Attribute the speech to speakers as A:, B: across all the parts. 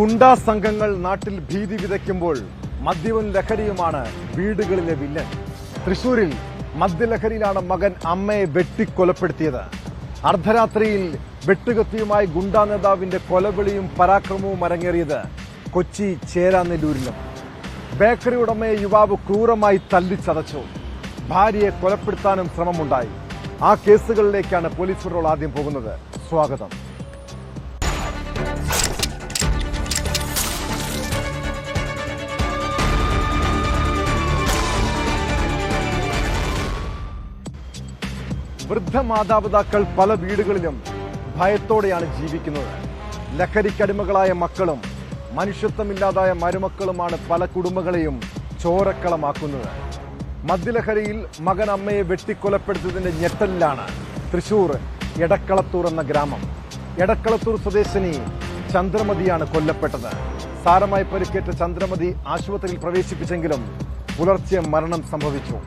A: ഗുണ്ടാ സംഘങ്ങൾ നാട്ടിൽ ഭീതി വിതയ്ക്കുമ്പോൾ മദ്യവും ലഹരിയുമാണ് വീടുകളിലെ വില്ലൻ. തൃശൂരിൽ മദ്യലഹരിയിലാണ് മകൻ അമ്മയെ വെട്ടിക്കൊലപ്പെടുത്തിയത്. അർദ്ധരാത്രിയിൽ വെട്ടുകത്തിയുമായി ഗുണ്ടാ നേതാവിന്റെ കൊലവിളിയും പരാക്രമവും അരങ്ങേറിയത് കൊച്ചി ചേരാനെല്ലൂരിലും. ബേക്കറി ഉടമയെ യുവാവ് ക്രൂരമായി തല്ലിച്ചതച്ചു. ഭാര്യയെ കൊലപ്പെടുത്താനും ശ്രമമുണ്ടായി. ആ കേസുകളിലേക്കാണ് പോലീസ് ആദ്യം പോകുന്നത്. സ്വാഗതം. വൃദ്ധ മാതാപിതാക്കൾ പല വീടുകളിലും ഭയത്തോടെയാണ് ജീവിക്കുന്നത്. ലഹരിക്കടിമകളായ മക്കളും മനുഷ്യത്വമില്ലാതായ മരുമക്കളുമാണ് പല കുടുംബങ്ങളെയും ചോരക്കളമാക്കുന്നത്. മദ്യലഹരിയിൽ മകൻ അമ്മയെ വെട്ടിക്കൊലപ്പെടുത്തിയതിന്റെ ഞെട്ടലിലാണ് തൃശൂർ എടക്കളത്തൂർ എന്ന ഗ്രാമം. എടക്കളത്തൂർ സ്വദേശിനി ചന്ദ്രമതിയാണ് കൊല്ലപ്പെട്ടത്. സാരമായി പരിക്കേറ്റ ചന്ദ്രമതി ആശുപത്രിയിൽ പ്രവേശിപ്പിച്ചെങ്കിലും പുലർച്ചെ മരണം സംഭവിച്ചു.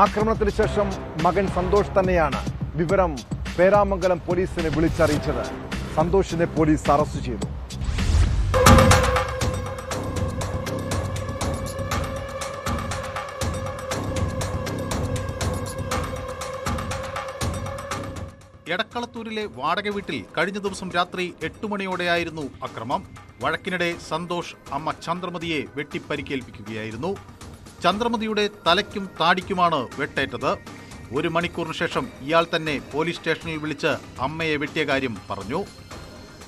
A: ആക്രമണത്തിന് ശേഷം മകൻ സന്തോഷ് തന്നെയാണ് വിവരം പേരാമംഗലം പോലീസിനെ വിളിച്ചറിയിച്ചത്. സന്തോഷിനെ പോലീസ് അറസ്റ്റ് ചെയ്തു.
B: എടക്കളത്തൂരിലെ വാടക വീട്ടിൽ കഴിഞ്ഞ ദിവസം രാത്രി എട്ടു മണിയോടെയായിരുന്നു അക്രമം. വഴക്കിനിടെ സന്തോഷ് അമ്മ ചന്ദ്രമതിയെ വെട്ടിപ്പരിക്കേൽപ്പിക്കുകയായിരുന്നു. ചന്ദ്രമതിയുടെ തലയ്ക്കും താടിക്കുമാണ് വെട്ടേറ്റത്. ഒരു മണിക്കൂറിന് ശേഷം ഇയാൾ തന്നെ പോലീസ് സ്റ്റേഷനിൽ വിളിച്ച് അമ്മയെ വെട്ടിയ കാര്യം പറഞ്ഞു.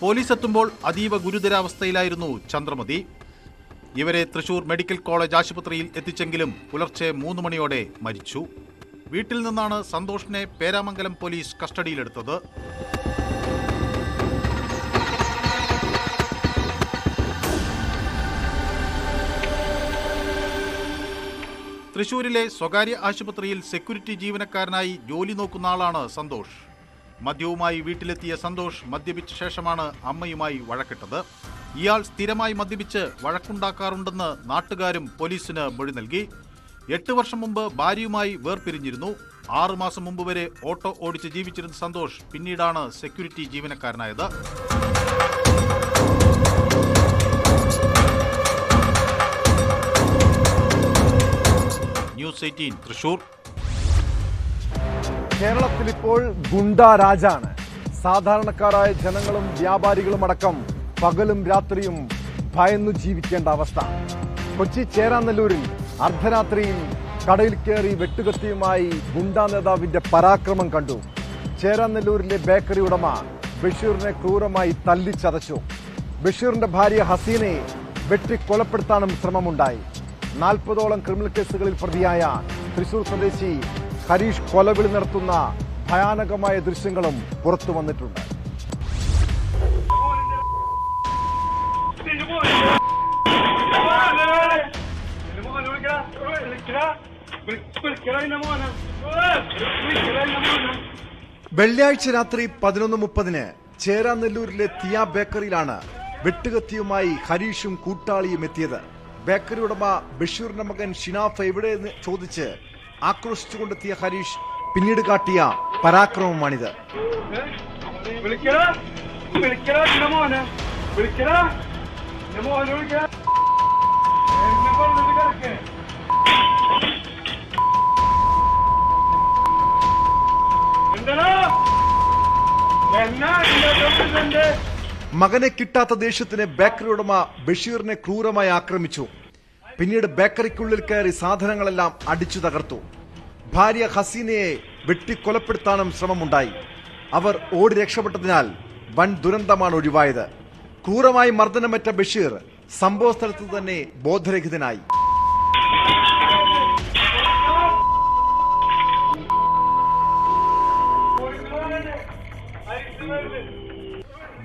B: പോലീസ് എത്തുമ്പോൾ അതീവ ഗുരുതരാവസ്ഥയിലായിരുന്നു ചന്ദ്രമതി. ഇവരെ തൃശൂർ മെഡിക്കൽ കോളേജ് ആശുപത്രിയിൽ എത്തിച്ചെങ്കിലും പുലർച്ചെ മൂന്ന് മണിയോടെ മരിച്ചു. വീട്ടിൽ നിന്നാണ് സന്തോഷിനെ പേരാമംഗലം പോലീസ് കസ്റ്റഡിയിലെടുത്തത്. തൃശൂരിലെ സ്വകാര്യ ആശുപത്രിയിൽ സെക്യൂരിറ്റി ജീവനക്കാരനായി ജോലി നോക്കുന്ന ആളാണ് സന്തോഷ്. മദ്യവുമായി വീട്ടിലെത്തിയ സന്തോഷ് മദ്യപിച്ച ശേഷമാണ് അമ്മയുമായി വഴക്കിട്ടത്. ഇയാൾ സ്ഥിരമായി മദ്യപിച്ച് വഴക്കുണ്ടാക്കാറുണ്ടെന്ന് നാട്ടുകാരും പോലീസിന് മൊഴി നൽകി. എട്ട് വർഷം മുമ്പ് ഭാര്യയുമായി വേർപിരിഞ്ഞിരുന്നു. ആറുമാസം മുമ്പ് വരെ ഓട്ടോ ഓടിച്ച് ജീവിച്ചിരുന്ന സന്തോഷ് പിന്നീടാണ് സെക്യൂരിറ്റി ജീവനക്കാരനായത്. News eighteen Thrissur.
A: കേരളത്തിൽ ഇപ്പോൾ ഗുണ്ടാ രാജാണ്. സാധാരണക്കാരായ ജനങ്ങളും വ്യാപാരികളും അടക്കം പകലും രാത്രിയും ഭയന്നു ജീവിക്കേണ്ട അവസ്ഥ. കൊച്ചി ചേരാനല്ലൂരിൽ അർദ്ധരാത്രിയിൽ കടയിൽ കയറി വെട്ടുകത്തിയുമായി ഗുണ്ടാ നേതാവിന്റെ പരാക്രമം കണ്ടു. ചേരാനെല്ലൂരിലെ ബേക്കറി ഉടമ ബഷീറിനെ ക്രൂരമായി തല്ലിച്ചതച്ചു. ബഷീറിന്റെ ഭാര്യ ഹസീനയെ വെട്ടിക്കൊലപ്പെടുത്താനും ശ്രമമുണ്ടായി. നാൽപ്പതോളം ക്രിമിനൽ കേസുകളിൽ പ്രതിയായ തൃശൂർ സ്വദേശി ഹരീഷ് കൊലവിളി നടത്തുന്ന ഭയാനകമായ ദൃശ്യങ്ങളും പുറത്തു വന്നിട്ടുണ്ട്. വെള്ളിയാഴ്ച രാത്രി പതിനൊന്ന് മുപ്പതിന് ചേരാനെല്ലൂരിലെ തിയ ബേക്കറിയിലാണ് വെട്ടുകത്തിയുമായി ഹരീഷും കൂട്ടാളിയും എത്തിയത്. ബേക്കറി ഉടമ ബഷീറിന്റെ മകൻ ഷിനാഫ് എവിടെയെന്ന് ചോദിച്ച് ആക്രോശിച്ചുകൊണ്ടെത്തിയ ഹരീഷ് പിന്നീട് കാട്ടിയ പരാക്രമമാണിത്.
C: എന്താ എന്നെ
A: മകനെ കിട്ടാത്ത ദേഷ്യത്തിന് ബേക്കറി ഉടമ ബഷീറിനെ ക്രൂരമായി ആക്രമിച്ചു. പിന്നീട് ബേക്കറിക്കുള്ളിൽ കയറി സാധനങ്ങളെല്ലാം അടിച്ചു തകർത്തു. ഭാര്യ ഹസീനയെ വെട്ടിക്കൊലപ്പെടുത്താനും ശ്രമമുണ്ടായി. അവർ ഓടി രക്ഷപ്പെട്ടതിനാൽ വൻ ദുരന്തമാണ് ഒഴിവായത്. ക്രൂരമായി മർദ്ദനമേറ്റ ബഷീർ സംഭവ സ്ഥലത്ത് തന്നെ ബോധരഹിതനായി.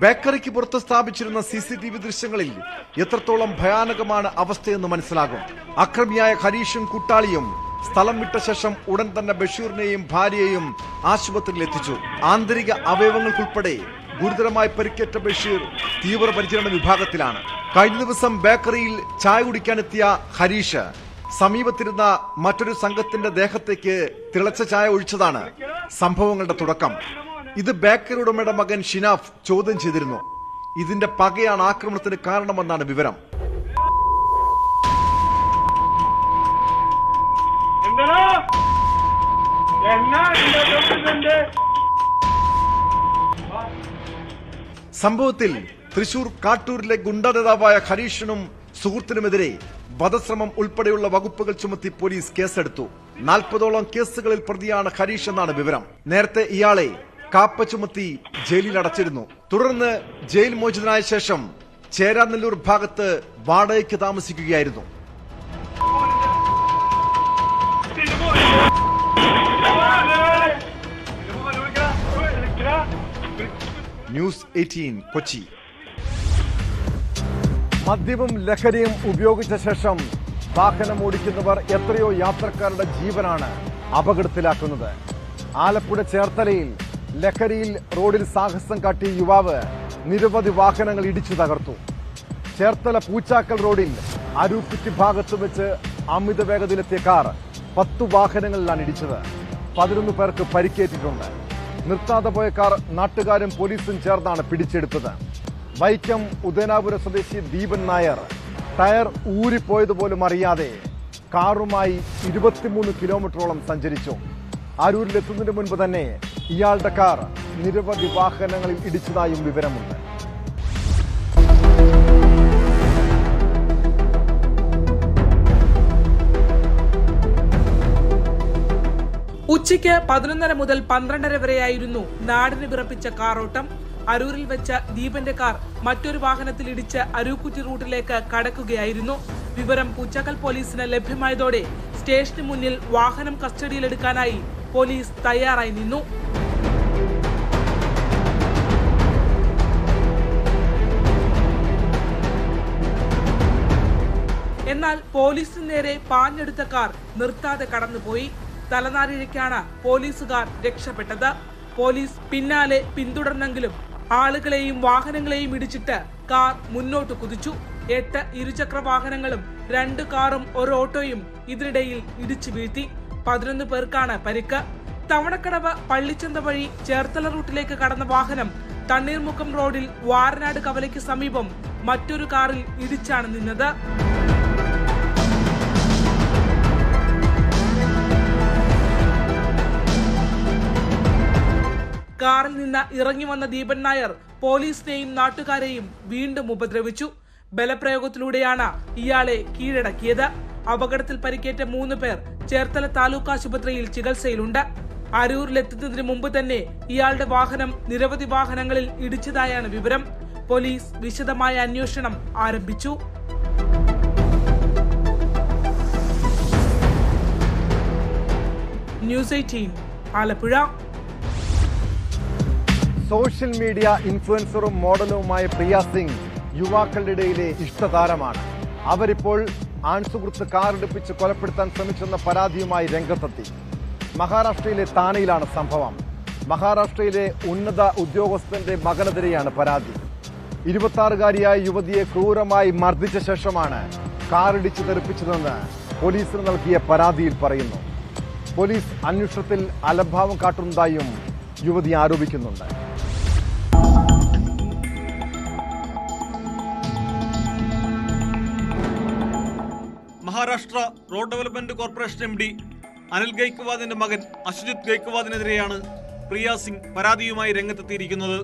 A: ബേക്കറിക്ക് പുറത്ത് സ്ഥാപിച്ചിരുന്ന സി സി ടി വി ദൃശ്യങ്ങളിൽ എത്രത്തോളം ഭയാനകമാണ് അവസ്ഥയെന്ന് മനസ്സിലാകും. അക്രമിയായ ഹരീഷും കൂട്ടാളിയും സ്ഥലം വിട്ട ശേഷം ഉടൻ തന്നെ ബഷീറിനെയും ഭാര്യയെയും ആശുപത്രിയിൽ എത്തിച്ചു. ആന്തരിക അവയവങ്ങൾക്കുൾപ്പെടെ ഗുരുതരമായി പരിക്കേറ്റ ബഷീർ തീവ്രപരിചരണ വിഭാഗത്തിലാണ്. കഴിഞ്ഞ ദിവസം ബേക്കറിയിൽ ചായ കുടിക്കാനെത്തിയ ഹരീഷ് സമീപത്തിരുന്ന മറ്റൊരു സംഘത്തിന്റെ ദേഹത്തേക്ക് തിളച്ച ചായ ഒഴിച്ചതാണ് സംഭവങ്ങളുടെ തുടക്കം. ഇത് ബേക്കറി ഉടമയുടെ മകൻ ഷിനാഫ് ചോദ്യം ചെയ്തിരുന്നു. ഇതിന്റെ പകയാണ് ആക്രമണത്തിന് കാരണമെന്നാണ് വിവരം. സംഭവത്തിൽ തൃശൂർ കാട്ടൂരിലെ ഗുണ്ട നേതാവായ ഹരീഷിനും സുഹൃത്തിനുമെതിരെ വധശ്രമം ഉൾപ്പെടെയുള്ള വകുപ്പുകൾ ചുമത്തി പോലീസ് കേസെടുത്തു. നാൽപ്പതോളം കേസുകളിൽ പ്രതിയാണ് ഹരീഷ് എന്നാണ് വിവരം. നേരത്തെ ഇയാളെ കാപ്പ ചുമത്തി ജയിലിൽ അടച്ചിരുന്നു. തുടർന്ന് ജയിൽ മോചിതനായ ശേഷം ചേരാനെല്ലൂർ ഭാഗത്ത് വാടകയ്ക്ക് താമസിക്കുകയായിരുന്നു. News eighteen Kochi. മദ്യവും ലഹരിയും ഉപയോഗിച്ച ശേഷം വാഹനം ഓടിക്കുന്നവർ എത്രയോ യാത്രക്കാരുടെ ജീവനാണ് അപകടത്തിലാക്കുന്നത്. ആലപ്പുഴ ചേർത്തലയിൽ ലഹരിയിൽ റോഡിൽ സാഹസം കാട്ടിയ യുവാവ് നിരവധി വാഹനങ്ങൾ ഇടിച്ചു തകർത്തു. ചേർത്തല പൂച്ചാക്കൽ റോഡിൽ അരൂക്കുറ്റി ഭാഗത്ത് വെച്ച് അമിത വേഗതയിലെത്തിയ കാർ പത്തു വാഹനങ്ങളിലാണ് ഇടിച്ചത്. പതിനൊന്ന് പേർക്ക് പരിക്കേറ്റിട്ടുണ്ട്. നിർത്താതെ പോയ കാർ നാട്ടുകാരും പോലീസും ചേർന്നാണ് പിടിച്ചെടുത്തത്. വൈക്കം ഉദയനാപുര സ്വദേശി ദീപൻ നായർ ടയർ ഊരിപ്പോയതുപോലും അറിയാതെ കാറുമായി ഇരുപത്തിമൂന്ന് കിലോമീറ്ററോളം സഞ്ചരിച്ചു. അരൂരിലെത്തുന്നതിന് മുൻപ് തന്നെ ഇയാളുടെ കാർ നിരവധി വാഹനങ്ങളിൽ ഇടിച്ചതായും വിവരമുണ്ട്.
D: ഉച്ചയ്ക്ക് പതിനൊന്നര മുതൽ പന്ത്രണ്ടര വരെയായിരുന്നു നാടിന് വിറപ്പിച്ച കാറോട്ടം. അരൂരിൽ വെച്ച ദീപന്റെ കാർ മറ്റൊരു വാഹനത്തിൽ ഇടിച്ച് അരൂക്കുറ്റി റൂട്ടിലേക്ക് കടക്കുകയായിരുന്നു. വിവരം പൂച്ചക്കൽ പോലീസിന് ലഭ്യമായതോടെ സ്റ്റേഷന് മുന്നിൽ വാഹനം കസ്റ്റഡിയിലെടുക്കാനായി പോലീസ് തയ്യാറായി നിന്നു. എന്നാൽ പോലീസിന് നേരെ പാഞ്ഞെടുത്ത കാർ നിർത്താതെ കടന്നുപോയി. തലനാരിഴയ്ക്കാണ് പോലീസുകാർ രക്ഷപ്പെട്ടത്. പോലീസ് പിന്നാലെ പിന്തുടർന്നെങ്കിലും ആളുകളെയും വാഹനങ്ങളെയും ഇടിച്ചിട്ട് കാർ മുന്നോട്ട് കുതിച്ചു. എട്ട് ഇരുചക്ര വാഹനങ്ങളും രണ്ട് കാറും ഒരു ഓട്ടോയും ഇതിനിടയിൽ ഇടിച്ചു വീഴ്ത്തി. പതിനൊന്ന് പേർക്കാണ് പരിക്ക്. തവണക്കടവ് പള്ളിച്ചന്ത വഴി ചേർത്തല റൂട്ടിലേക്ക് കടന്ന വാഹനം തണ്ണീർമുക്കം റോഡിൽ വാരനാട് കവലയ്ക്ക് സമീപം മറ്റൊരു കാറിൽ ഇടിച്ചാണ് നിന്നത്. കാറിൽ നിന്ന് ഇറങ്ങി വന്ന ദീപൻ നായർ പോലീസിനെയും നാട്ടുകാരെയും വീണ്ടും ഉപദ്രവിച്ചു. ബലപ്രയോഗത്തിലൂടെയാണ് ഇയാളെ കീഴടക്കിയത്. അപകടത്തിൽ പരിക്കേറ്റ മൂന്ന് പേർ ചേർത്തല താലൂക്ക് ആശുപത്രിയിൽ ചികിത്സയിലുണ്ട്. അരൂരിലെത്തുന്നതിന് മുമ്പ് തന്നെ ഇയാളുടെ വാഹനം നിരവധി വാഹനങ്ങളിൽ ഇടിച്ചതായാണ് വിവരം. പോലീസ് വിശദമായ അന്വേഷണം ആരംഭിച്ചു. News eighteen Alappuzha.
A: Social media ഇൻഫ്ലുവൻസറും മോഡലുമായ പ്രിയ സിംഗ് യുവാക്കളുടെ ഇടയിലെ ഇഷ്ടതാരമാണ്. അവരിപ്പോൾ ആൺസുഹൃത്ത് കാറെടുപ്പിച്ച് കൊലപ്പെടുത്താൻ ശ്രമിച്ചെന്ന പരാതിയുമായി രംഗത്തെത്തി. മഹാരാഷ്ട്രയിലെ താനയിലാണ് സംഭവം. മഹാരാഷ്ട്രയിലെ ഉന്നത ഉദ്യോഗസ്ഥന്റെ മകനെതിരെയാണ് പരാതി. ഇരുപത്തിയാറുകാരിയായ യുവതിയെ ക്രൂരമായി മർദ്ദിച്ച ശേഷമാണ് കാറിടിച്ച് തെറിപ്പിച്ചതെന്ന് പോലീസിന് നൽകിയ പരാതിയിൽ പറയുന്നു. പോലീസ് അന്വേഷണത്തിൽ അലംഭാവം കാട്ടുന്നതായും യുവതി ആരോപിക്കുന്നുണ്ട്.
E: Maharashtra road development corporation M D Anil ഗൈക്വാദിന്റെ മകൻ അശ്വജിത് ഗൈക്വാദിനെതിരെയാണ് പ്രിയ സിംഗ് പരാതിയുമായി രംഗത്തെത്തിയിരിക്കുന്നത്.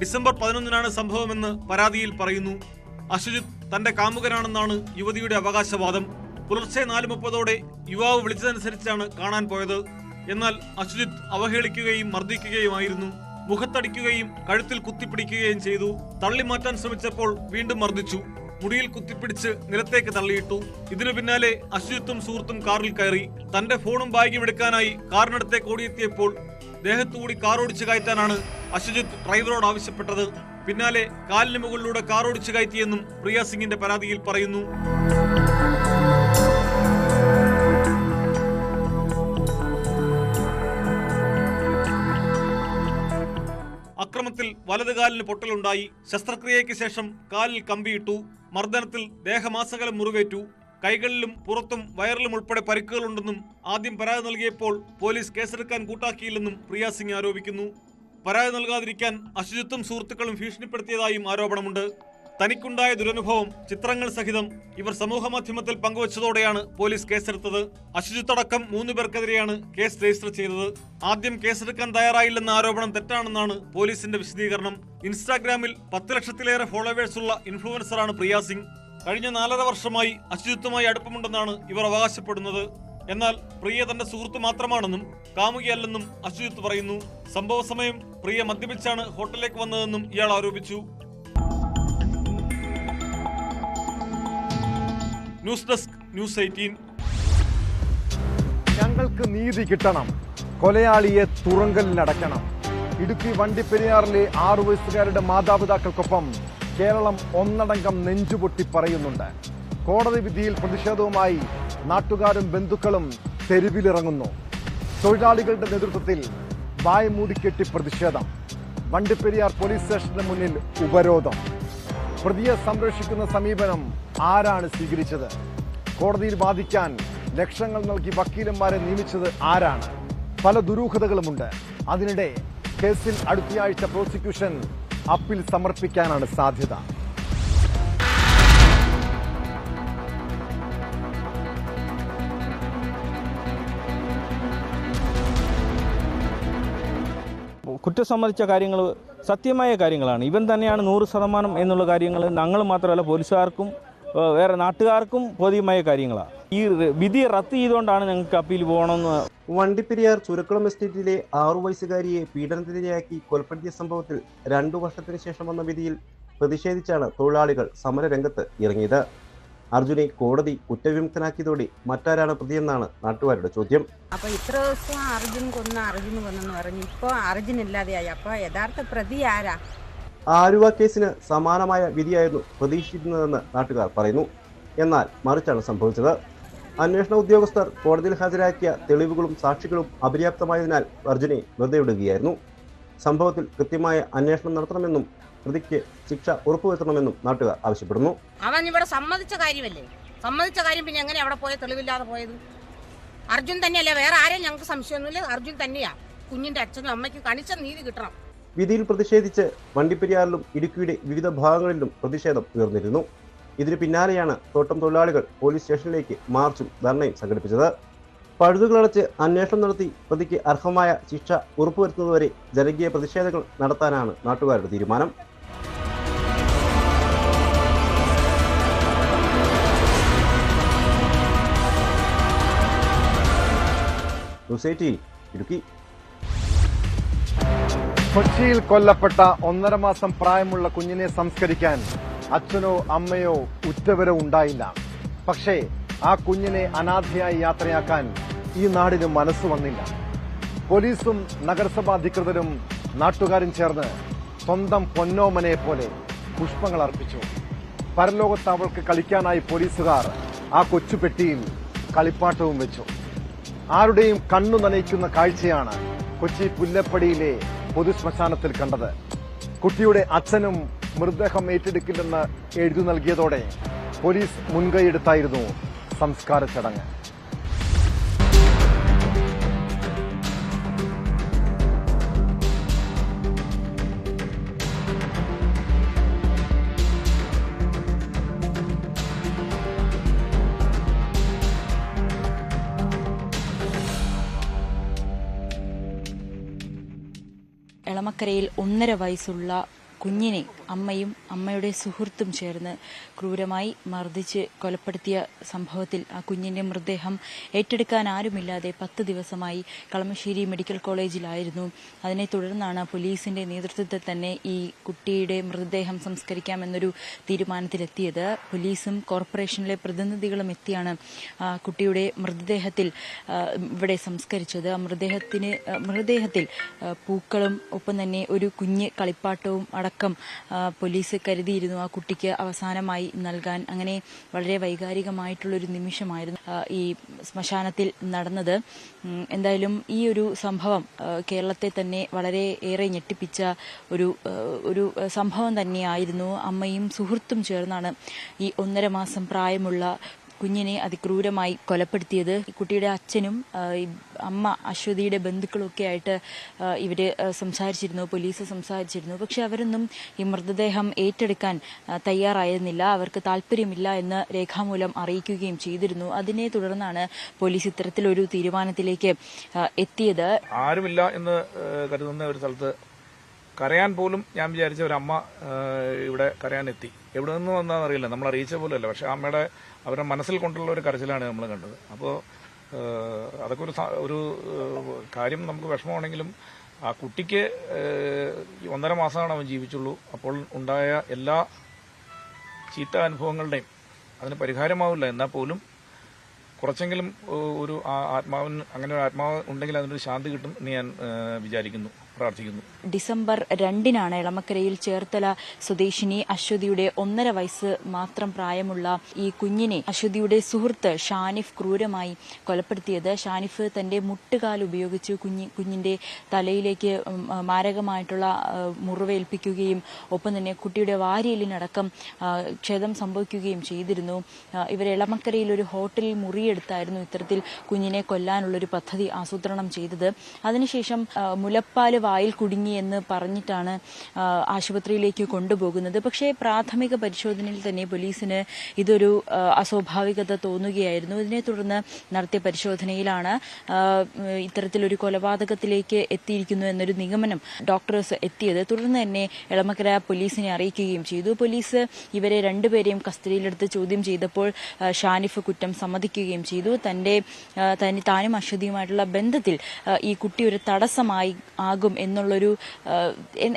E: ഡിസംബർ പതിനൊന്നിനാണ് സംഭവമെന്ന് പരാതിയിൽ പറയുന്നു. അശ്വജിത് തന്റെ കാമുകനാണെന്നാണ് യുവതിയുടെ അവകാശവാദം. പുലർച്ചെ നാല് മുപ്പതോടെ യുവാവ് വിളിച്ചതനുസരിച്ചാണ് കാണാൻ പോയത്. എന്നാൽ അശ്വജിത് അവഹേളിക്കുകയും മർദ്ദിക്കുകയുമായിരുന്നു. മുഖത്തടിക്കുകയും കഴുത്തിൽ കുത്തിപ്പിടിക്കുകയും ചെയ്തു. തള്ളിമാറ്റാൻ ശ്രമിച്ചപ്പോൾ വീണ്ടും മർദ്ദിച്ചു. മുടിയിൽ കുത്തിപ്പിടിച്ച് നിലത്തേക്ക് തള്ളിയിട്ടു. ഇതിനു പിന്നാലെ അശുചിത്വം സുഹൃത്തും കാറിൽ കയറി. തന്റെ ഫോണും ബാഗും എടുക്കാനായി കാറിനടുത്തേക്ക് ഓടിയെത്തിയപ്പോൾ ദേഹത്തുകൂടി കാർ ഓടിച്ചു കയറ്റാനാണ് അശ്വജിത്ത് ഡ്രൈവറോട് ആവശ്യപ്പെട്ടത്. പിന്നാലെ കാലിന് മുകളിലൂടെ കാർ ഓടിച്ചു കയറ്റിയെന്നും പ്രിയ സിംഗിന്റെ പരാതിയിൽ പറയുന്നു. അക്രമത്തിൽ വലത് കാലിന് പൊട്ടലുണ്ടായി. ശസ്ത്രക്രിയയ്ക്ക് ശേഷം കാലിൽ കമ്പിയിട്ടു. മർദ്ദനത്തിൽ ദേഹമാസകലം മുറിവേറ്റു. കൈകളിലും പുറത്തും വയറിലും ഉൾപ്പെടെ പരിക്കുകളുണ്ടെന്നും ആദ്യം പരാതി നൽകിയപ്പോൾ പോലീസ് കേസെടുക്കാൻ കൂട്ടാക്കിയില്ലെന്നും പ്രിയ സിംഗ് ആരോപിക്കുന്നു. പരാതി നൽകാതിരിക്കാൻ അശുചിത്വം സുഹൃത്തുക്കളും ഭീഷണിപ്പെടുത്തിയതായും ആരോപണമുണ്ട്. തനിക്കുണ്ടായ ദുരനുഭവം ചിത്രങ്ങൾ സഹിതം ഇവർ സമൂഹമാധ്യമത്തിൽ പങ്കുവച്ചതോടെയാണ് പോലീസ് കേസെടുത്തത്. അശുചിത്തടക്കം മൂന്ന് പേർക്കെതിരെയാണ് കേസ് രജിസ്റ്റർ ചെയ്തത്. ആദ്യം കേസെടുക്കാൻ തയ്യാറായില്ലെന്ന ആരോപണം തെറ്റാണെന്നാണ് പോലീസിന്റെ വിശദീകരണം. ഇൻസ്റ്റാഗ്രാമിൽ പത്ത് ലക്ഷത്തിലേറെ ഫോളോവേഴ്സ് ഉള്ള ഇൻഫ്ലുവൻസറാണ് പ്രിയ സിംഗ്. കഴിഞ്ഞ നാലര വർഷമായി അശുചിത്വമായി അടുപ്പമുണ്ടെന്നാണ് ഇവർ അവകാശപ്പെടുന്നത്. എന്നാൽ പ്രിയ തന്റെ സുഹൃത്ത് മാത്രമാണെന്നും കാമുകിയല്ലെന്നും അശുചിത്ത് പറയുന്നു. സംഭവ സമയം പ്രിയ മദ്യപിച്ചാണ് ഹോട്ടലിലേക്ക് വന്നതെന്നും ഇയാൾ ആരോപിച്ചു. News desk News eighteen.
A: ഞങ്ങൾക്ക് നീതി കിട്ടണം. കൊലയാളിയെ തുറങ്കലിനടക്കണം ഇടുക്കി വണ്ടിപ്പെരിയാറിലെ ആറു വയസ്സുകാരുടെ മാതാപിതാക്കൾക്കൊപ്പം കേരളം ഒന്നടങ്കം നെഞ്ചുപൊട്ടി പറയുന്നുണ്ട്. കോടതി വിധിയിൽ പ്രതിഷേധവുമായി നാട്ടുകാരും ബന്ധുക്കളും തെരുവിലിറങ്ങുന്നു. തൊഴിലാളികളുടെ നേതൃത്വത്തിൽ വായ മൂടിക്കെട്ടി പ്രതിഷേധം. വണ്ടിപ്പെരിയാർ പോലീസ് സ്റ്റേഷന് മുന്നിൽ ഉപരോധം. പ്രതിയെ സംരക്ഷിക്കുന്ന സമീപനം ആരാണ് സ്വീകരിച്ചത്? കോടതിയിൽ വാദിക്കാൻ ലക്ഷങ്ങൾ നൽകി വക്കീലന്മാരെ നിയമിച്ചത് ആരാണ്? പല ദുരൂഹതകളുമുണ്ട്. അതിനിടെ കേസിൽ അടുത്തയാഴ്ച പ്രോസിക്യൂഷൻ അപ്പീൽ സമർപ്പിക്കാനാണ് സാധ്യത.
F: കുറ്റം സംബന്ധിച്ച കാര്യങ്ങൾ സത്യമായ കാര്യങ്ങളാണ്. ഇവൻ തന്നെയാണ് നൂറ് ശതമാനം എന്നുള്ള കാര്യങ്ങൾ ഞങ്ങൾ മാത്രമല്ല പോലീസുകാർക്കും വേറെ നാട്ടുകാർക്കും ബോധ്യമായ കാര്യങ്ങളാണ് ഈ വിധി റദ്ദ് ചെയ്തുകൊണ്ടാണ് ഞങ്ങൾക്ക് അപ്പീൽ പോകണമെന്ന്.
G: വണ്ടിപ്പെരിയാർ ചുരക്കുളം എസ്റ്റേറ്റിലെ ആറു വയസ്സുകാരിയെ പീഡനത്തിനിരയാക്കി കൊലപ്പെടുത്തിയ സംഭവത്തിൽ രണ്ടു വർഷത്തിന് ശേഷം വന്ന വിധിയിൽ പ്രതിഷേധിച്ചാണ് തൊഴിലാളികൾ സമരരംഗത്ത് ഇറങ്ങിയത്. അർജുനെ കോടതി കുറ്റവിമുക്തനാക്കിയതോടെ മറ്റാരാണ് പ്രതിയെന്നാണ് നാട്ടുകാരുടെ ചോദ്യം.
H: അപ്പൊ ഇത്ര ദിവസം അർജുൻ കൊന്ന അർജുൻ കൊന്നെന്ന് പറഞ്ഞു. ഇപ്പൊ അർജുൻ ഇല്ലാതെയായി. അപ്പൊ യഥാർത്ഥ പ്രതി ആരാ?
G: ആലുവ കേസിന് സമാനമായ വിധിയായിരുന്നു പ്രതീക്ഷിക്കുന്നതെന്ന് നാട്ടുകാർ പറയുന്നു. എന്നാൽ മറിച്ചാണ് സംഭവിച്ചത്. അന്വേഷണ ഉദ്യോഗസ്ഥർ കോടതിയിൽ ഹാജരാക്കിയ തെളിവുകളും സാക്ഷികളും അപര്യാപ്തമായതിനാൽ അർജുനെ വെറുതെ വിടുകയായിരുന്നു. സംഭവത്തിൽ കൃത്യമായ അന്വേഷണം നടത്തണമെന്നും പ്രതിക്ക് ശിക്ഷ ഉറപ്പുവരുത്തണമെന്നും നാട്ടുകാർ ആവശ്യപ്പെടുന്നു.
H: അവൻ ഇവിടെ സമ്മതിച്ച കാര്യമല്ലേ? സമ്മതിച്ച കാര്യം പിന്നെ എങ്ങനെ അവിടെ പോയ? തെളിവില്ലാതെ പോയത്? അർജുൻ തന്നെയല്ലേ? വേറെ ആരെയും ഞങ്ങൾക്ക് സംശയമൊന്നുമില്ല. അർജുൻ തന്നെയാ. കുഞ്ഞിന്റെ അച്ഛനും അമ്മയ്ക്കും കണിച്ച നീതി കിട്ടണം.
G: വിധിയിൽ പ്രതിഷേധിച്ച് വണ്ടിപ്പെരിയാറിലും ഇടുക്കിയുടെ വിവിധ ഭാഗങ്ങളിലും പ്രതിഷേധം ഉയർന്നിരുന്നു. ഇതിന് പിന്നാലെയാണ് തോട്ടം തൊഴിലാളികൾ പോലീസ് സ്റ്റേഷനിലേക്ക് മാർച്ചും ധർണയും സംഘടിപ്പിച്ചത്. പഴുതുകളടച്ച് അന്വേഷണം നടത്തി പ്രതിക്ക് അർഹമായ ശിക്ഷ ഉറപ്പുവരുത്തുന്നതുവരെ ജനകീയ പ്രതിഷേധങ്ങൾ നടത്താനാണ് നാട്ടുകാരുടെ തീരുമാനം. ഇടുക്കി.
A: കൊച്ചിയിൽ കൊല്ലപ്പെട്ട ഒന്നര മാസം പ്രായമുള്ള കുഞ്ഞിനെ സംസ്കരിക്കാൻ അച്ഛനോ അമ്മയോ ഉറ്റവരോ ഉണ്ടായില്ല. പക്ഷേ ആ കുഞ്ഞിനെ അനാഥയായി യാത്രയാക്കാൻ ഈ നാടിന് മനസ്സ് വന്നില്ല. പോലീസും നഗരസഭാ അധികൃതരും നാട്ടുകാരും ചേർന്ന് സ്വന്തം പൊന്നോമനെ പോലെ പുഷ്പങ്ങൾ അർപ്പിച്ചു. പരലോകത്ത് അവൾക്ക് കളിക്കാനായി പോലീസുകാർ ആ കൊച്ചുപെട്ടിയിൽ കളിപ്പാട്ടവും വെച്ചു. ആരുടെയും കണ്ണു നനയിക്കുന്ന കാഴ്ചയാണ് കൊച്ചി പുല്ലപ്പടിയിലെ പൊതുശ്മശാനത്തിൽ കണ്ടത്. കുട്ടിയുടെ അച്ഛനും മൃതദേഹം ഏറ്റെടുക്കില്ലെന്ന് എഴുതി നൽകിയതോടെ പോലീസ് മുൻകൈയെടുത്തായിരുന്നു സംസ്കാര ചടങ്ങ്.
I: എളമക്കരയിൽ ഒന്നര വയസ്സുള്ള കുഞ്ഞിനെ അമ്മയും അമ്മയുടെ സുഹൃത്തും ചേർന്ന് ക്രൂരമായി മർദ്ദിച്ച് കൊലപ്പെടുത്തിയ സംഭവത്തിൽ ആ കുഞ്ഞിന്റെ മൃതദേഹം ഏറ്റെടുക്കാൻ ആരുമില്ലാതെ പത്ത് ദിവസമായി കളമശ്ശേരി മെഡിക്കൽ കോളേജിലായിരുന്നു. അതിനെ തുടർന്നാണ് പോലീസിന്റെ നേതൃത്വത്തിൽ തന്നെ ഈ കുട്ടിയുടെ മൃതദേഹം സംസ്കരിക്കാമെന്നൊരു തീരുമാനത്തിലെത്തിയത്. പോലീസും കോർപ്പറേഷനിലെ പ്രതിനിധികളും എത്തിയാണ് കുട്ടിയുടെ മൃതദേഹത്തിൽ ഇവിടെ സംസ്കരിച്ചത്. മൃതദേഹത്തിന് മൃതദേഹത്തിൽ പൂക്കളും ഒപ്പം തന്നെ ഒരു കുഞ്ഞ് കളിപ്പാട്ടവും അടക്കം ആ, പോലീസ് കരുതിയിരുന്നു ആ കുട്ടിക്ക് അവസാനമായി നൽകാൻ. അങ്ങനെ വളരെ വൈകാരികമായിട്ടുള്ളൊരു നിമിഷമായിരുന്നു ഈ ശ്മശാനത്തിൽ നടന്നത്. എന്തായാലും ഈ ഒരു സംഭവം കേരളത്തെ തന്നെ വളരെ ഏറെ ഞെട്ടിപ്പിച്ച ഒരു ഒരു സംഭവം തന്നെയായിരുന്നു. അമ്മയും സുഹൃത്തും ചേർന്നാണ് ഈ ഒന്നര മാസം പ്രായമുള്ള കുഞ്ഞിനെ അതിക്രൂരമായി കൊലപ്പെടുത്തിയത്. കുട്ടിയുടെ അച്ഛനും അമ്മ അശ്വതിയുടെ ബന്ധുക്കളൊക്കെ ആയിട്ട് ഇവർ സംസാരിച്ചിരുന്നു പോലീസ് സംസാരിച്ചിരുന്നു. പക്ഷെ അവരൊന്നും ഈ മൃതദേഹം ഏറ്റെടുക്കാൻ തയ്യാറായിരുന്നില്ല. അവർക്ക് താല്പര്യമില്ല എന്ന് രേഖാമൂലം അറിയിക്കുകയും ചെയ്തിരുന്നു. അതിനെ തുടർന്നാണ് പോലീസ് ഇത്തരത്തിലൊരു തീരുമാനത്തിലേക്ക് എത്തിയത്.
J: ആരുമില്ല എന്ന് കരുതുന്ന ഒരു സ്ഥലത്ത് കരയാൻ പോലും ഞാൻ വിചാരിച്ച ഒരു അമ്മ ഇവിടെ കരയാൻ എത്തി എവിടെ നിന്ന് വന്നാന്ന് അറിയില്ല. നമ്മൾ അറിയിച്ച പോലുമല്ല. പക്ഷെ അമ്മയുടെ അവരുടെ മനസ്സിൽ കൊണ്ടുള്ള ഒരു കരച്ചിലാണ് നമ്മൾ കണ്ടത്. അപ്പോൾ അതൊക്കെ ഒരു ഒരു കാര്യം നമുക്ക് വിഷമമാണെങ്കിലും ആ കുട്ടിക്ക് ഒന്നര മാസമാണ് അവൻ ജീവിച്ചുള്ളൂ. അപ്പോൾ ഉണ്ടായ എല്ലാ ചീത്ത അനുഭവങ്ങളുടെയും അതിന് പരിഹാരമാവില്ല. എന്നാൽ പോലും കുറച്ചെങ്കിലും ഒരു ആത്മാവിന് അങ്ങനെ ഒരു ആത്മാവ് ഉണ്ടെങ്കിൽ അതിനൊരു ശാന്തി കിട്ടും എന്ന് ഞാൻ വിചാരിക്കുന്നു. പ്രാർത്ഥിക്കുന്നു.
I: ഡിസംബർ രണ്ടിനാണ് എളമക്കരയിൽ ചേർത്തല സ്വദേശിനി അശ്വതിയുടെ ഒന്നര വയസ്സ് മാത്രം പ്രായമുള്ള ഈ കുഞ്ഞിനെ അശ്വതിയുടെ സുഹൃത്ത് ഷാനിഫ് ക്രൂരമായി കൊലപ്പെടുത്തിയത്. ഷാനിഫ് തന്റെ മുട്ടുകാൽ ഉപയോഗിച്ച് കുഞ്ഞി കുഞ്ഞിന്റെ തലയിലേക്ക് മാരകമായിട്ടുള്ള മുറിവേൽപ്പിക്കുകയും ഒപ്പം തന്നെ കുട്ടിയുടെ വാരിയലിനടക്കം ക്ഷതം സംഭവിക്കുകയും ചെയ്തിരുന്നു. ഇവർ എളമക്കരയിൽ ഒരു ഹോട്ടലിൽ മുറിയെടുത്തായിരുന്നു ഇത്തരത്തിൽ കുഞ്ഞിനെ കൊല്ലാനുള്ളൊരു പദ്ധതി ആസൂത്രണം ചെയ്തത്. അതിനുശേഷം മുലപ്പാൽ വായിൽ കുടുങ്ങി എന്ന് പറഞ്ഞിട്ടാണ് ആശുപത്രിയിലേക്ക് കൊണ്ടുപോകുന്നത്. പക്ഷേ പ്രാഥമിക പരിശോധനയിൽ തന്നെ പോലീസിന് ഇതൊരു അസ്വാഭാവികത തോന്നുകയായിരുന്നു. ഇതിനെ തുടർന്ന് നടത്തിയ പരിശോധനയിലാണ് ഇത്തരത്തിലൊരു കൊലപാതകത്തിലേക്ക് എത്തിയിരിക്കുന്നു എന്നൊരു നിഗമനം ഡോക്ടേഴ്സ് എത്തിയത്. തുടർന്ന് തന്നെ എളമക്കര പോലീസിനെ അറിയിക്കുകയും ചെയ്തു. പോലീസ് ഇവരെ രണ്ടുപേരെയും കസ്റ്റഡിയിലെടുത്ത് ചോദ്യം ചെയ്തപ്പോൾ ഷാനിഫ് കുറ്റം സമ്മതിക്കുകയും ചെയ്തു. തന്റെ താനും അശ്വതിയുമായിട്ടുള്ള ബന്ധത്തിൽ ഈ കുട്ടി ഒരു തടസ്സമായി ആകും എന്നുള്ളൊരു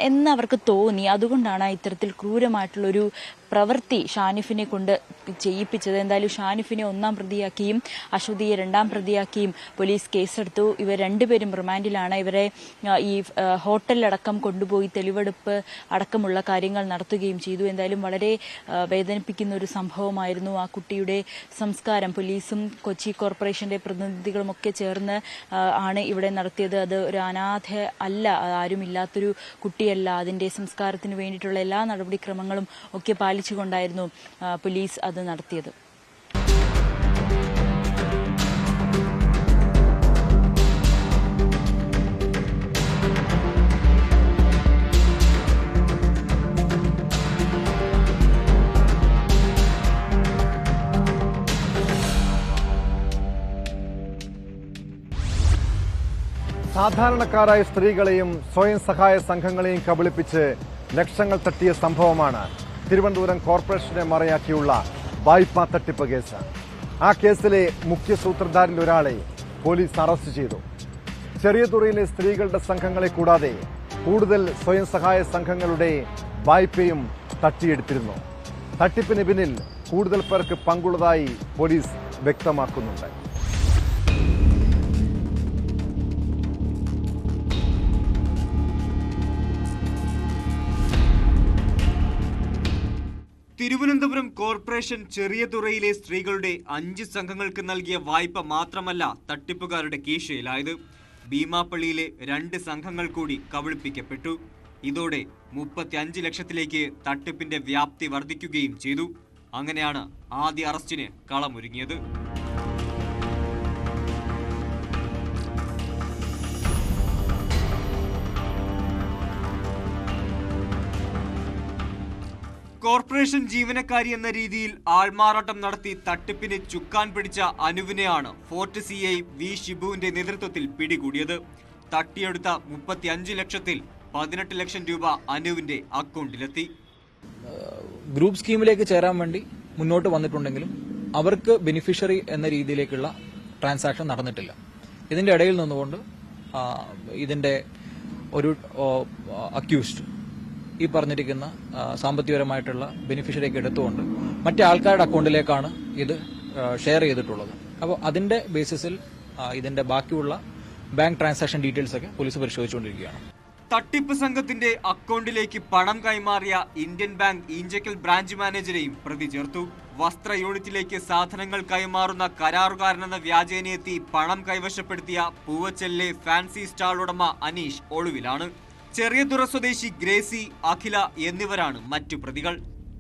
I: എന്നവർക്ക് തോന്നി. അതുകൊണ്ടാണ് ഇത്തരത്തിൽ ക്രൂരമായിട്ടുള്ളൊരു പ്രവൃത്തി ഷാനിഫിനെ കൊണ്ട് ചെയ്യിപ്പിച്ചത്. എന്തായാലും ഷാനിഫിനെ ഒന്നാം പ്രതിയാക്കിയും അശ്വതിയെ രണ്ടാം പ്രതിയാക്കിയും പോലീസ് കേസെടുത്തു. ഇവർ രണ്ടുപേരും റിമാൻഡിലാണ്. ഇവരെ ഈ ഹോട്ടലിലടക്കം കൊണ്ടുപോയി തെളിവെടുപ്പ് അടക്കമുള്ള കാര്യങ്ങൾ നടത്തുകയും ചെയ്തു. എന്തായാലും വളരെ വേദനിപ്പിക്കുന്ന ഒരു സംഭവമായിരുന്നു ആ കുട്ടിയുടെ സംസ്കാരം. പോലീസും കൊച്ചി കോർപ്പറേഷന്റെ പ്രതിനിധികളുമൊക്കെ ചേർന്ന് ആണ് ഇവിടെ നടത്തിയത്. അത് ഒരു അനാഥ അല്ല. ആരുമില്ലാത്തൊരു കുട്ടിയല്ല. അതിന്റെ സംസ്കാരത്തിന് വേണ്ടിയിട്ടുള്ള എല്ലാ നടപടിക്രമങ്ങളും ഒക്കെ പാലിച്ചുകൊണ്ടായിരുന്നു ആ, പോലീസ് അത് നടത്തിയത്.
A: സാധാരണക്കാരായ സ്ത്രീകളെയും സ്വയം സഹായ സംഘങ്ങളെയും കബളിപ്പിച്ച് ലക്ഷങ്ങൾ തട്ടിയ സംഭവമാണ് തിരുവനന്തപുരം കോർപ്പറേഷനെ മറയാക്കിയുള്ള വായ്പാ തട്ടിപ്പ് കേസ്. ആ കേസിലെ മുഖ്യ സൂത്രധാരിൽ ഒരാളെ പോലീസ് അറസ്റ്റ് ചെയ്തു. ചെറിയതുറയിലെ സ്ത്രീകളുടെ സംഘങ്ങളെ കൂടാതെ കൂടുതൽ സ്വയം സഹായ സംഘങ്ങളുടെ വായ്പയും തട്ടിയെടുത്തിരുന്നു. തട്ടിപ്പിന് പിന്നിൽ കൂടുതൽ പേർക്ക് പങ്കുള്ളതായി പോലീസ് വ്യക്തമാക്കുന്നുണ്ട്.
K: തിരുവനന്തപുരം കോർപ്പറേഷൻ ചെറിയ തുറയിലെ സ്ത്രീകളുടെ അഞ്ച് സംഘങ്ങൾക്ക് നൽകിയ വായ്പ മാത്രമല്ല തട്ടിപ്പുകാരുടെ കീശയിലായത് ഭീമാപ്പള്ളിയിലെ രണ്ട് സംഘങ്ങൾ കൂടി കബളിപ്പിക്കപ്പെട്ടു. ഇതോടെ മുപ്പത്തി അഞ്ച് ലക്ഷത്തിലേക്ക് തട്ടിപ്പിന്റെ വ്യാപ്തി വർദ്ധിക്കുകയും ചെയ്തു. അങ്ങനെയാണ് ആദ്യ അറസ്റ്റിന് കളമൊരുങ്ങിയത്. കോർപ്പറേഷൻ ജീവനക്കാരി എന്ന രീതിയിൽ ആൾമാറാട്ടം നടത്തി തട്ടിപ്പിന് ചുക്കാൻ പിടിച്ച അനുവിനെയാണ് ഫോർട്ട് സി ഐ വി ഷിബുവിന്റെ നേതൃത്വത്തിൽ പിടികൂടിയത്. തട്ടിയെടുത്ത മുപ്പത്തി അഞ്ച് ലക്ഷത്തിൽ പതിനെട്ട് ലക്ഷം രൂപ അനുവിന്റെ അക്കൗണ്ടിലെത്തി.
L: ഗ്രൂപ്പ് സ്കീമിലേക്ക് ചേരാൻ വേണ്ടി മുന്നോട്ട് വന്നിട്ടുണ്ടെങ്കിലും അവർക്ക് ബെനിഫിഷ്യറി എന്ന രീതിയിലേക്കുള്ള ട്രാൻസാക്ഷൻ നടന്നിട്ടില്ല. ഇതിന്റെ ഇടയിൽ നിന്നുകൊണ്ട് ഇതിന്റെ ഒരു അക്യൂസ്ഡ് ഈ പറഞ്ഞിരിക്കുന്ന സാമ്പത്തികപരമായിട്ടുള്ള ബെനിഫിഷ്യറിയൊക്കെ എടുത്തുകൊണ്ട് മറ്റേ ആൾക്കാരുടെ അക്കൗണ്ടിലേക്കാണ് ഇത് ഷെയർ ചെയ്തിട്ടുള്ളത്. അപ്പോൾ അതിന്റെ ബേസിസിൽ ഇതിന്റെ ബാക്കിയുള്ള ബാങ്ക് ട്രാൻസാക്ഷൻ ഡീറ്റെയിൽസ് ഒക്കെ പോലീസ് പരിശോധിച്ചുകൊണ്ടിരിക്കുകയാണ്.
K: തട്ടിപ്പ് സംഘത്തിന്റെ അക്കൗണ്ടിലേക്ക് പണം കൈമാറിയ ഇന്ത്യൻ ബാങ്ക് ഈഞ്ചക്കൽ ബ്രാഞ്ച് മാനേജരെയും പ്രതി ചേർത്തു. വസ്ത്ര യൂണിറ്റിലേക്ക് സാധനങ്ങൾ കൈമാറുന്ന കരാറുകാരനെന്ന വ്യാജേനയെത്തി പണം കൈവശപ്പെടുത്തിയ പൂവച്ചലിലെ ഫാൻസി സ്റ്റാൾ ഉടമ അനീഷ് ഒളിവിലാണ്. ചെറിയതുറ സ്വദേശി ഗ്രേസി അഖില എന്നിവരാണ് മറ്റു പ്രതികൾ.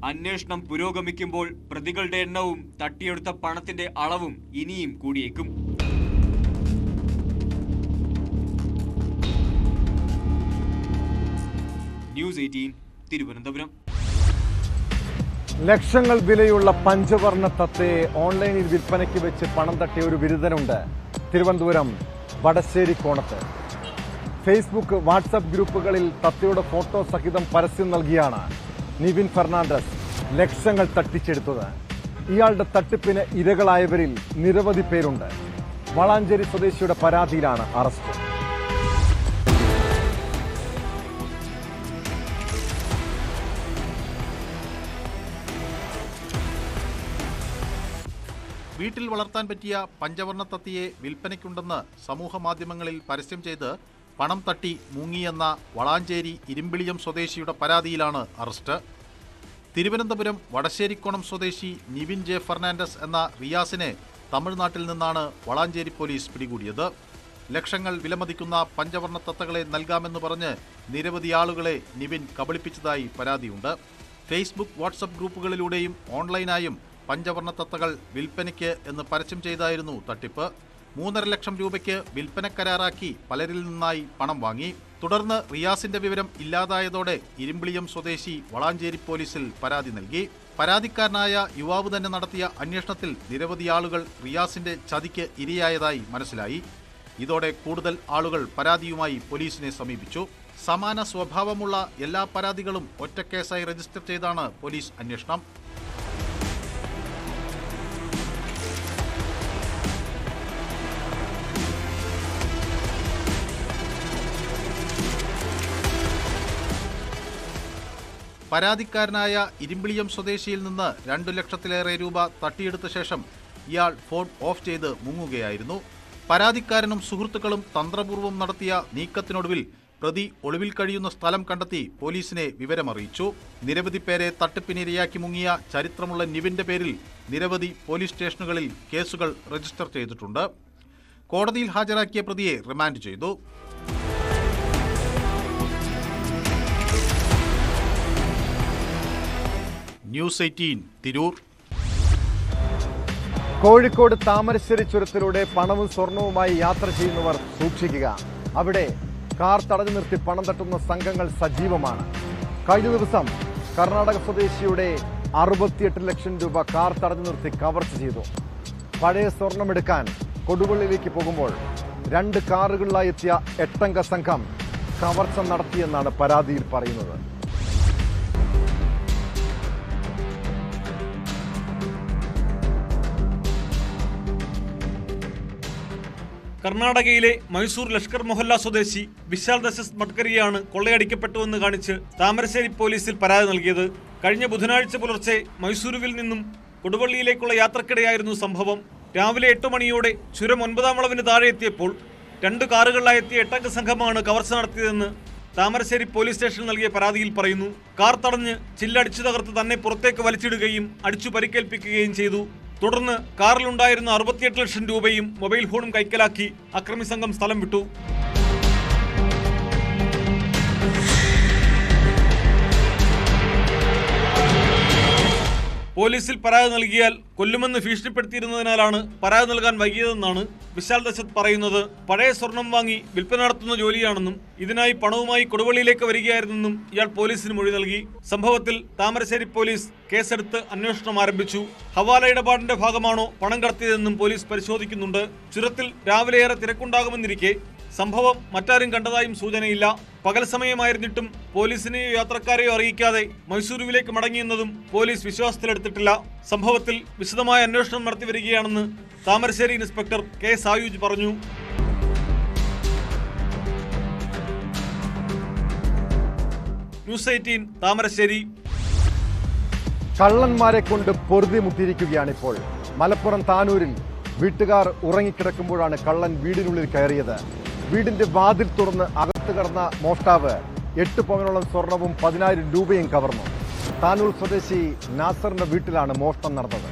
K: അന്വേഷണം പുരോഗമിക്കുമ്പോൾ പ്രതികളുടെ എണ്ണവും തട്ടിയെടുത്ത പണത്തിന്റെ അളവും ഇനിയും കൂടിയേക്കും. News eighteen Thiruvananthapuram.
A: ലക്ഷങ്ങൾ വിലയുള്ള പഞ്ചവർണ തത്തയെ ഓൺലൈനിൽ വിൽപ്പനയ്ക്ക് വെച്ച് പണം തട്ടിയ ഒരു ബിരുദനുണ്ട് തിരുവനന്തപുരം വടശ്ശേരി കോണത്ത്. ഫേസ്ബുക്ക് വാട്സപ്പ് ഗ്രൂപ്പുകളിൽ തത്തയുടെ ഫോട്ടോ സഹിതം പരസ്യം നൽകിയാണ് നിവിൻ ഫെർണാണ്ടസ് ലക്ഷങ്ങൾ തട്ടിച്ചെടുത്തത്. ഇയാളുടെ തട്ടിപ്പിന് ഇരകളായവരിൽ നിരവധി പേരുണ്ട്. വളാഞ്ചേരി സ്വദേശിയുടെ പരാതിയിലാണ് അറസ്റ്റ്.
B: വീട്ടിൽ വളർത്താൻ പറ്റിയ പഞ്ചവർണ തത്തിയെ വിൽപ്പനയ്ക്കുണ്ടെന്ന് സമൂഹ മാധ്യമങ്ങളിൽ പരസ്യം ചെയ്ത് പണം തട്ടി മുങ്ങിയെന്ന വളാഞ്ചേരി ഇരുമ്പിളിയം സ്വദേശിയുടെ പരാതിയിലാണ് അറസ്റ്റ്. തിരുവനന്തപുരം വടശ്ശേരിക്കോണം സ്വദേശി നിവിൻ ജെ ഫെർണാണ്ടസ് എന്ന റിയാസിനെ തമിഴ്നാട്ടിൽ നിന്നാണ് വളാഞ്ചേരി പോലീസ് പിടികൂടിയത്. ലക്ഷങ്ങൾ വിലമതിക്കുന്ന പഞ്ചവർണ തത്തകളെ നൽകാമെന്ന് പറഞ്ഞ് നിരവധി ആളുകളെ നിവിൻ കബളിപ്പിച്ചതായി പരാതിയുണ്ട്. ഫേസ്ബുക്ക് വാട്സപ്പ് ഗ്രൂപ്പുകളിലൂടെയും ഓൺലൈനായും പഞ്ചവർണ തത്തകൾ വിൽപ്പനയ്ക്ക് എന്ന് പരസ്യം ചെയ്തായിരുന്നു തട്ടിപ്പ്. മൂന്നര ലക്ഷം രൂപയ്ക്ക് വിൽപ്പന കരാറാക്കി പലരിൽ നിന്നായി പണം വാങ്ങി. തുടർന്ന് റിയാസിന്റെ വിവരം ഇല്ലാതായതോടെ ഇരുമ്പിളിയം സ്വദേശി വളാഞ്ചേരി പോലീസിൽ പരാതി നൽകി. പരാതിക്കാരനായ യുവാവ് തന്നെ നടത്തിയ അന്വേഷണത്തിൽ നിരവധി ആളുകൾ റിയാസിന്റെ ചതിക്ക് ഇരയായതായി മനസ്സിലായി. ഇതോടെ കൂടുതൽ ആളുകൾ പരാതിയുമായി പോലീസിനെ സമീപിച്ചു. സമാന സ്വഭാവമുള്ള എല്ലാ പരാതികളും ഒറ്റക്കേസായി രജിസ്റ്റർ ചെയ്താണ് പോലീസ് അന്വേഷണം. പരാതിക്കാരനായ ഇരുമ്പിളിയം സ്വദേശിയിൽ നിന്ന് രണ്ടു ലക്ഷത്തിലേറെ രൂപ തട്ടിയെടുത്ത ശേഷം ഇയാൾ ഫോൺ ഓഫ് ചെയ്ത് മുങ്ങുകയായിരുന്നു. പരാതിക്കാരനും സുഹൃത്തുക്കളും തന്ത്രപൂർവം നടത്തിയ നീക്കത്തിനൊടുവിൽ പ്രതി ഒളിവിൽ കഴിയുന്ന സ്ഥലം കണ്ടെത്തി പോലീസിനെ വിവരമറിയിച്ചു. നിരവധി പേരെ തട്ടിപ്പിനിരയാക്കി മുങ്ങിയ ചരിത്രമുള്ള നിവിന്റെ പേരിൽ നിരവധി പോലീസ് സ്റ്റേഷനുകളിൽ കേസുകൾ രജിസ്റ്റർ ചെയ്തിട്ടുണ്ട്. കോടതിയിൽ ഹാജരാക്കിയ പ്രതിയെ റിമാൻഡ് ചെയ്തു. News eighteen Tirur.
A: Kozhikode Thamarassery ചുരത്തിലൂടെ പണവും സ്വർണവുമായി യാത്ര ചെയ്യുന്നവർ സൂക്ഷിക്കുക. അവിടെ കാർ തടഞ്ഞു നിർത്തി പണം തട്ടുന്ന സംഘങ്ങൾ സജീവമാണ്. കഴിഞ്ഞ ദിവസം കർണാടക സ്വദേശിയുടെ അറുപത്തിയെട്ട് ലക്ഷം രൂപ കാർ തടഞ്ഞു നിർത്തി കവർച്ച ചെയ്തു. പഴയ സ്വർണമെടുക്കാൻ കൊടുവള്ളിയിലേക്ക് പോകുമ്പോൾ രണ്ട് കാറുകളിലായി എത്തിയ എട്ടംഗ സംഘം കവർച്ച നടത്തിയെന്നാണ് പരാതിയിൽ പറയുന്നത്.
E: കർണാടകയിലെ മൈസൂർ ലഷ്കർ മൊഹല്ല സ്വദേശി വിശാൽ ദശസ് മഡ്കരിയാണ് കൊള്ളയടിക്കപ്പെട്ടുവെന്ന് കാണിച്ച് താമരശ്ശേരി പോലീസിൽ പരാതി നൽകിയത്. കഴിഞ്ഞ ബുധനാഴ്ച പുലർച്ചെ മൈസൂരുവിൽ നിന്നും കൊടുവള്ളിയിലേക്കുള്ള യാത്രക്കിടെയായിരുന്നു സംഭവം. രാവിലെ എട്ട് മണിയോടെ ചുരം ഒൻപതാം വളവിന് താഴെ എത്തിയപ്പോൾ രണ്ട് കാറുകളിലായി എത്തിയ എട്ടംഗ സംഘമാണ് കവർച്ച നടത്തിയതെന്ന് താമരശ്ശേരി പോലീസ് സ്റ്റേഷനിൽ നൽകിയ പരാതിയിൽ പറയുന്നു. കാർ തടഞ്ഞ് ചില്ലടിച്ചു തകർത്ത് തന്നെ പുറത്തേക്ക് വലിച്ചിടുകയും അടിച്ചു പരിക്കേൽപ്പിക്കുകയും ചെയ്തു. തുടർന്ന് കാറിലുണ്ടായിരുന്ന അറുപത്തിയെട്ട് ലക്ഷം രൂപയും മൊബൈൽ ഫോണും കൈക്കലാക്കി അക്രമി സംഘം സ്ഥലം വിട്ടു. പോലീസിൽ പരാതി നൽകിയാൽ കൊല്ലുമെന്ന് ഭീഷണിപ്പെടുത്തിയിരുന്നതിനാലാണ് പരാതി നൽകാൻ വൈകിയതെന്നാണ് വിശാൽ ദശത് പറയുന്നത്. പഴയ സ്വർണം വാങ്ങി വിൽപ്പന നടത്തുന്ന ജോലിയാണെന്നും ഇതിനായി പണവുമായി കൊടുവള്ളിയിലേക്ക് വരികയായിരുന്നെന്നും ഇയാൾ പോലീസിന് മൊഴി നൽകി. സംഭവത്തിൽ താമരശ്ശേരി പോലീസ് കേസെടുത്ത് അന്വേഷണം ആരംഭിച്ചു. ഹവാല ഇടപാടിന്റെ ഭാഗമാണോ പണം കടത്തിയതെന്നും പോലീസ് പരിശോധിക്കുന്നുണ്ട്. ചുരത്തിൽ രാവിലെയേറെ തിരക്കുണ്ടാകുമെന്നിരിക്കെ സംഭവം മറ്റാരും കണ്ടതായും സൂചനയില്ല. പകൽ സമയമായിരുന്നിട്ടും പോലീസിനെയോ യാത്രക്കാരെയോ അറിയിക്കാതെ മൈസൂരുവിലേക്ക് മടങ്ങിയെന്നതും പോലീസ് വിശ്വാസത്തിലെടുത്തിട്ടില്ല. സംഭവത്തിൽ വിശദമായ അന്വേഷണം നടത്തി വരികയാണെന്ന് താമരശ്ശേരി ഇൻസ്പെക്ടർ കെ സായൂജ് പറഞ്ഞു. News eighteen Thamarassery.
A: കള്ളന്മാരെ കൊണ്ട് പൊറുതിമുട്ടിയിരിക്കുകയാണിപ്പോൾ മലപ്പുറം താനൂരിൽ വീട്ടുകാർ ഉറങ്ങിക്കിടക്കുമ്പോഴാണ് കള്ളൻ വീടിനുള്ളിൽ കയറിയത്. വീടിന്റെ വാതിൽ തുറന്ന് അകത്ത് കടന്ന മോഷ്ടാവ് എട്ട് പവനോളം സ്വർണവും പതിനായിരം രൂപയും കവർന്നു. താനൂർ സ്വദേശി നാസറിന്റെ വീട്ടിലാണ് മോഷണം നടന്നത്.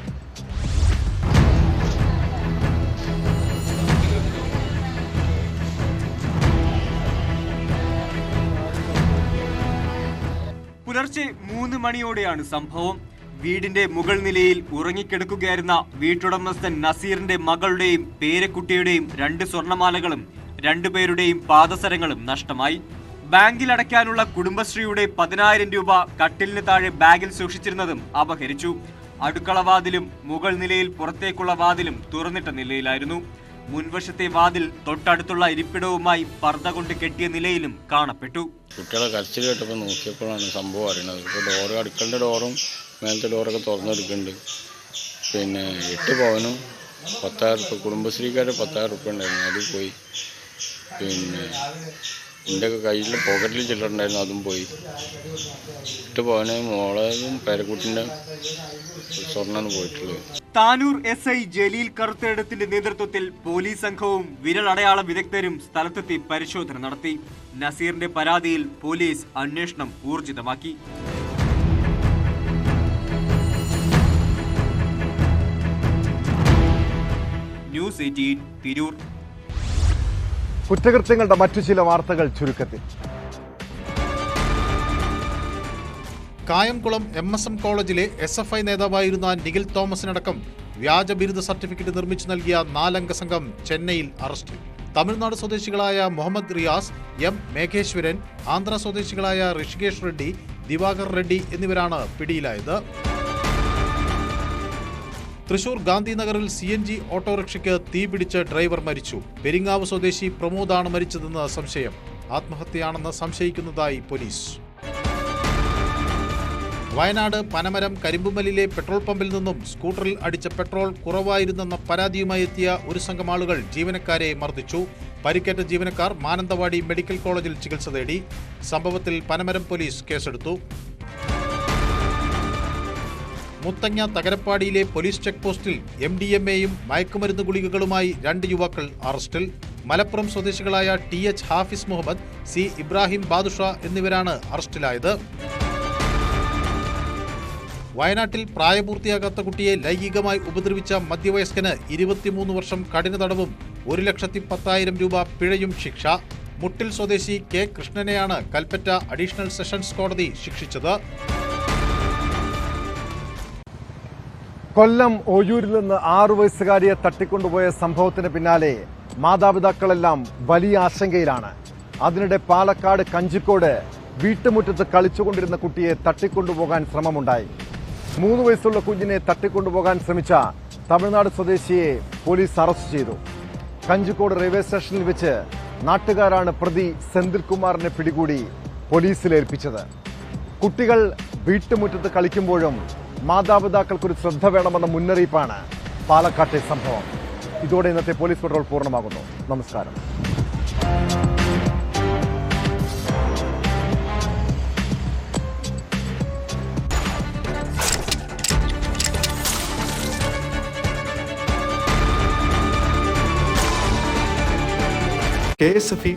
K: പുലർച്ചെ മൂന്ന് മണിയോടെയാണ് സംഭവം. വീടിന്റെ മുകൾ നിലയിൽ ഉറങ്ങിക്കിടക്കുകയായിരുന്ന വീട്ടുടമസ്ഥൻ നസീറിന്റെ മകളുടെയും പേരക്കുട്ടിയുടെയും രണ്ട് സ്വർണമാലകളും രണ്ടുപേരുടെയും പാദസരങ്ങളും നഷ്ടമായി. ബാങ്കിൽ അടയ്ക്കാനുള്ള കുടുംബശ്രീയുടെ പതിനായിരം രൂപ കട്ടിലിന് താഴെ ബാഗിൽ സൂക്ഷിച്ചിരുന്നതും അപഹരിച്ചു. അടുക്കള വാതിലും മുകൾ നിലയിൽ പുറത്തേക്കുള്ള വാതിലും തുറന്നിട്ട നിലയിലായിരുന്നു. മുൻവശത്തെ വാതിൽ തൊട്ടടുത്തുള്ള ഇരിപ്പിടവുമായി പർദ്ദ കൊണ്ട് കെട്ടിയ നിലയിലും കാണപ്പെട്ടു.
M: കുട്ടികളെ കരച്ചിൽ കേട്ടപ്പോൾ നോക്കിയപ്പോഴാണ് സംഭവം അറിയുന്നത്. ഇപ്പോൾ ഡോറ് അടുക്കളുടെ ഡോറും മേലത്തെ ഡോറൊക്കെ തുറന്നെടുക്കുന്നുണ്ട് പിന്നെ എട്ട് പവനും പത്തായിരം റുപ്യ കുടുംബശ്രീക്കാരുടെ പത്തായിരം റുപ്യ ഉണ്ടായിരുന്നു. അത് പോയി. പിന്നെ എന്റെ കയ്യിൽ പോക്കറ്റിൽ ചില്ലറുണ്ടായിരുന്നു അതും പോയി. ഇട്ട് പവന് മോളതും പേരക്കുട്ടിന്റെ സ്വർണമാണ് പോയിട്ടുള്ളത്.
K: താനൂർ എസ് ഐ ജലീൽ കറുത്തേടത്തിന്റെ നേതൃത്വത്തിൽ പോലീസ് സംഘവും വിരലടയാള വിദഗ്ധരും സ്ഥലത്തെത്തി പരിശോധന നടത്തി. നസീറിന്റെ പരാതിയിൽ പോലീസ് അന്വേഷണം ഊർജിതമാക്കി. News eighteen Tirur.
A: കുറ്റകൃത്യങ്ങളുടെ മറ്റു ചില വാർത്തകൾ ചുരുക്കത്തിൽ.
B: കായംകുളം എം എസ് എം കോളേജിലെ എസ് എഫ് ഐ നേതാവായിരുന്ന നിഖിൽ തോമസിനടക്കം വ്യാജ ബിരുദ സർട്ടിഫിക്കറ്റ് നിർമ്മിച്ചു നൽകിയ നാലംഗ സംഘം ചെന്നൈയിൽ അറസ്റ്റിൽ തമിഴ്നാട് സ്വദേശികളായ മുഹമ്മദ് റിയാസ് എം മേഘേശ്വരൻ ആന്ധ്ര സ്വദേശികളായ ഋഷികേഷ് റെഡ്ഡി ദിവാകർ റെഡ്ഡി എന്നിവരാണ് പിടിയിലായത്. തൃശൂർ ഗാന്ധിനഗറിൽ സി എൻ ജി ഓട്ടോറിക്ഷയ്ക്ക് തീപിടിച്ച് ഡ്രൈവർ മരിച്ചു. പെരിങ്ങാവ് സ്വദേശി പ്രമോദാണ് മരിച്ചതെന്ന് സംശയം. ആത്മഹത്യയാണെന്ന് സംശയിക്കുന്നതായി പോലീസ്. വയനാട് പനമരം കരിമ്പുമലിലെ പെട്രോൾ പമ്പിൽ നിന്നും സ്കൂട്ടറിൽ അടിച്ച പെട്രോൾ കുറവായിരുന്നെന്ന പരാതിയുമായി എത്തിയ ഒരു സംഘം ആളുകൾ ജീവനക്കാരെ മർദ്ദിച്ചു. പരിക്കേറ്റ ജീവനക്കാർ മാനന്തവാടി മെഡിക്കൽ കോളേജിൽ ചികിത്സ തേടി. സംഭവത്തിൽ പനമരം പോലീസ് കേസെടുത്തു. മുത്തങ്ങ തകരപ്പാടിയിലെ പോലീസ് ചെക്ക് പോസ്റ്റിൽ എം ഡി എം എയും മയക്കുമരുന്ന് ഗുളികകളുമായി രണ്ട് യുവാക്കൾ അറസ്റ്റിൽ. മലപ്പുറം സ്വദേശികളായ T H Hafiz Muhammad C Ibrahim Badusha എന്നിവരാണ് അറസ്റ്റിലായത്. വയനാട്ടിൽ പ്രായപൂർത്തിയാകാത്ത കുട്ടിയെ ലൈംഗികമായി ഉപദ്രവിച്ച മധ്യവയസ്കന് ഇരുപത്തിമൂന്ന് വർഷം കഠിന തടവും ഒരു ലക്ഷത്തി പത്തായിരം രൂപ പിഴയും ശിക്ഷ. മുട്ടിൽ സ്വദേശി കെ കൃഷ്ണനെയാണ് കൽപ്പറ്റ അഡീഷണൽ സെഷൻസ് കോടതി ശിക്ഷിച്ചത്.
A: കൊല്ലം ഒയൂരിൽ നിന്ന് ആറു വയസ്സുകാരിയെ തട്ടിക്കൊണ്ടുപോയ സംഭവത്തിന് പിന്നാലെ മാതാപിതാക്കളെല്ലാം വലിയ ആശങ്കയിലാണ്. അതിനിടെ പാലക്കാട് കഞ്ചിക്കോട് വീട്ടുമുറ്റത്ത് കളിച്ചുകൊണ്ടിരുന്ന കുട്ടിയെ തട്ടിക്കൊണ്ടുപോകാൻ ശ്രമമുണ്ടായി. മൂന്ന് വയസ്സുള്ള കുഞ്ഞിനെ തട്ടിക്കൊണ്ടുപോകാൻ ശ്രമിച്ച തമിഴ്നാട് സ്വദേശിയെ പോലീസ് അറസ്റ്റ് ചെയ്തു. കഞ്ചിക്കോട് റെയിൽവേ സ്റ്റേഷനിൽ വെച്ച് നാട്ടുകാരാണ് പ്രതി സെന്തിൽകുമാറിനെ പിടികൂടി പോലീസിലേൽപ്പിച്ചത്. കുട്ടികൾ വീട്ടുമുറ്റത്ത് കളിക്കുമ്പോഴും മാതാപിതാക്കൾക്കൊരു ശ്രദ്ധ വേണമെന്ന മുന്നറിയിപ്പാണ് പാലക്കാട്ടെ സംഭവം. ഇതോടെ ഇന്നത്തെ പോലീസ് പെട്രോൾ പൂർണമാകുന്നു. നമസ്കാരം.
N: S F E